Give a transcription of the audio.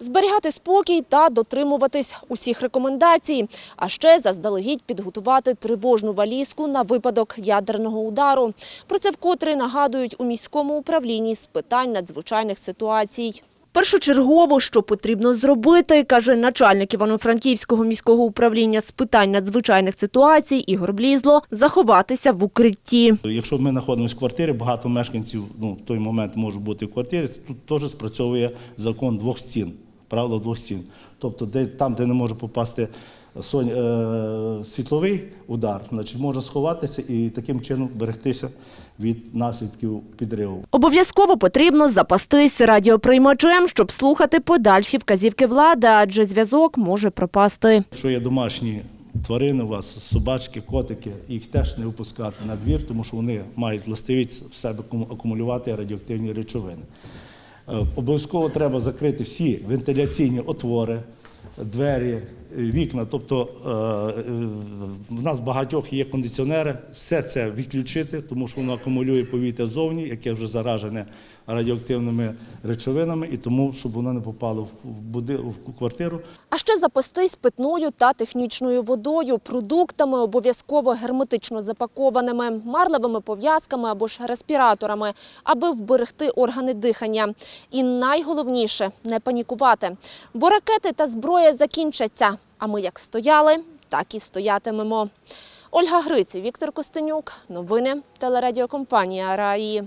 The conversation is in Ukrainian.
Зберігати спокій та дотримуватись усіх рекомендацій. А ще заздалегідь підготувати тривожну валізку на випадок ядерного удару. Про це вкотре нагадують у міському управлінні з питань надзвичайних ситуацій. Першочергово, що потрібно зробити, каже начальник Івано-Франківського міського управління з питань надзвичайних ситуацій Ігор Блізло, заховатися в укритті. Якщо ми знаходимося в квартирі, багато мешканців ну, в той момент можуть бути в квартирі, тут теж спрацьовує закон двох стін, правило двох стін. Тобто, де, там, де не може попасти сон, е, світловий удар, значить можна сховатися і таким чином берегтися від наслідків підриву. Обов'язково потрібно запастись радіоприймачем, щоб слухати подальші вказівки влади, адже зв'язок може пропасти. Якщо є домашні тварини, у вас собачки, котики, їх теж не випускати на двір, тому що вони мають властивість в себе акумулювати радіоактивні речовини. Е, Обов'язково треба закрити всі вентиляційні отвори, двері, е, вікна. Тобто е, в нас багатьох є кондиціонери, все це відключити, тому що воно акумулює повітря зовні, яке вже заражене радіоактивними речовинами, і тому, щоб воно не попало в буди- в квартиру, А ще запастись питною та технічною водою, продуктами, обов'язково герметично запакованими, марливими пов'язками або ж респіраторами, аби вберегти органи дихання. І найголовніше не панікувати, бо ракети та зброя закінчаться. А ми як стояли, так і стоятимемо. Ольга Гриць, Віктор Костенюк. Новини телерадіокомпанія Раї.